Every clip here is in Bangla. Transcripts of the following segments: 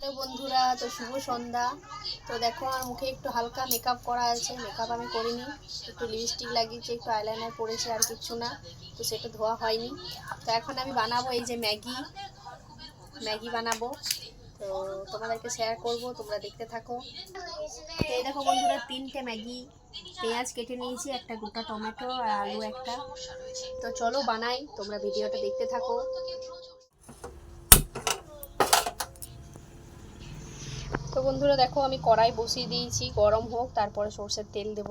হ্যালো বন্ধুরা, তো শুভ সন্ধ্যা। তো দেখো, আমার মুখে একটু হালকা মেকআপ করা আছে। মেকআপ আমি করিনি, একটু লিপস্টিক লাগিয়েছি, একটু আইলাইনার পরেছি, আর কিছু না। তো সেটা ধোয়া হয়নি। তো এখন আমি বানাবো এই যে ম্যাগি। ম্যাগি বানাবো। তো তোমাদেরকে শেয়ার করব, তোমরা দেখতে থাকো। তো এই দেখো বন্ধুরা, তিনটে ম্যাগি। পেঁয়াজ কেটে নিয়েছি, একটা গোটা টমেটো আর আলু একটা। তো চলো বানাই, তোমরা ভিডিওটা দেখতে থাকো। বন্ধুরা দেখো, আমি কড়াই বসিয়ে দিয়েছি, গরম হোক, তারপরে সর্ষের তেল দেব।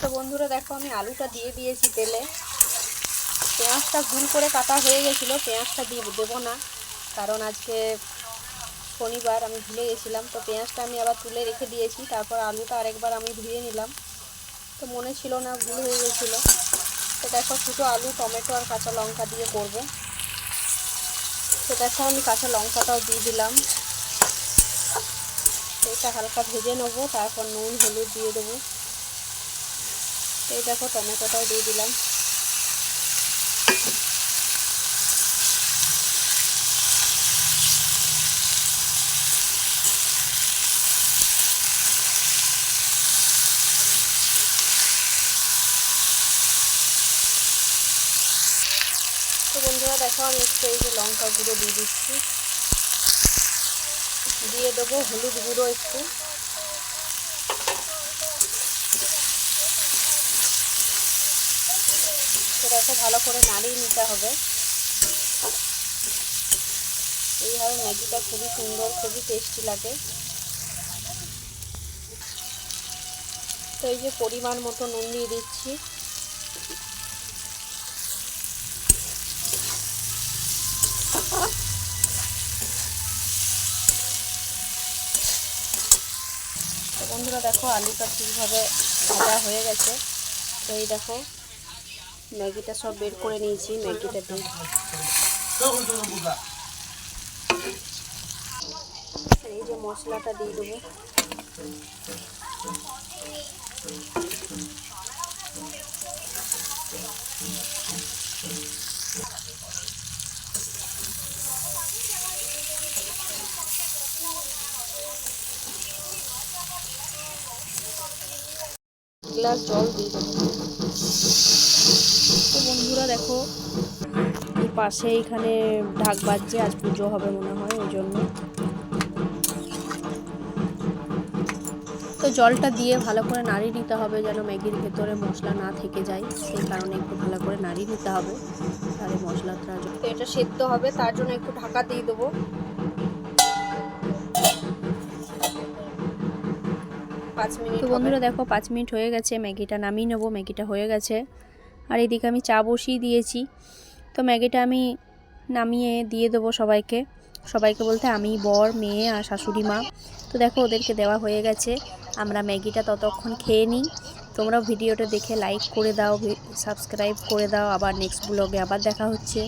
তো বন্ধুরা দেখো, আমি আলুটা দিয়ে দিয়েছি তেলে। পেঁয়াজটা ভুল করে কাটা হয়ে গেছিল, পেঁয়াজটা দিয়ে দেবো না, কারণ আজকে শনিবার, আমি ভুলে গেছিলাম। তো পেঁয়াজটা আমি আবার তুলে রেখে দিয়েছি, তারপর আলুটা আরেকবার আমি ধুয়ে নিলাম। তো মনে ছিল না, ভুল হয়ে গেছিল। দেখো শুধু আলু, টমেটো আর কাঁচা লঙ্কা দিয়ে করব। তো দেখো আমি কাঁচা লঙ্কাটাও দিয়ে দিলাম। এটা হালকা ভেজে নেব, তারপর নুন, হলুদ দিয়ে দেবো। এই দেখো টমেটোটাও দিয়ে দিলাম। বন্ধুরা, দেখো আমি একটু এই যে লঙ্কা গুঁড়ো দিয়ে দিচ্ছি। দিয়ে দেবো হলুদ গুঁড়ো একটু। দেখো, ভালো করে নাড়িয়ে নিতে হবে। এইভাবে ম্যাগিটা খুবই সুন্দর, খুবই টেস্টি লাগে। তো এই যে পরিমাণ মতো নুন দিয়ে দিচ্ছি। বন্ধুরা দেখো, আলুটা ঠিকভাবে ভাজা হয়ে গেছে। তো এই দেখো, ম্যাগিটা সব বের করে নিয়েছি, ম্যাগিটা দিয়ে। এই যে মশলাটা দিয়ে দেবো। গ্লাস জল দিয়ে তো বন্ধুরা দেখো, পাশে এখানে ঢাক বাজছে, আজ পুজো হবে মনে হয়, ওই জন্য। তো জলটা দিয়ে ভালো করে নাড়িয়ে নিতে হবে যেন ম্যাগির ভেতরে মশলা না থেকে যায়। সেই কারণে একটু ভালো করে নাড়িয়ে নিতে হবে। তাহলে মশলাটা তো এটা সেদ্ধ হবে, তার জন্য একটু ঢাকা দিয়ে দেবো। পাঁচ মিনিট তো বন্ধুরা দেখো পাঁচ মিনিট হয়ে গেছে ম্যাগিটা নামিয়ে নেব ম্যাগিটা হয়ে গেছে। আর এদিকে আমি চা বসিয়ে দিয়েছি। তো ম্যাগিটা আমি নামিয়ে দিয়ে দেবো সবাইকে। সবাইকে বলতে আমি বর মেয়ে আর শাশুড়ি মা। তো দেখো ওদেরকে দেওয়া হয়ে গেছে। আমরা ম্যাগিটা ততক্ষণ খেয়ে নিই। তোমরা ভিডিওটা দেখে লাইক করে দাও সাবস্ক্রাইব করে দাও। আবার নেক্সট ব্লগে আবার দেখা হচ্ছে।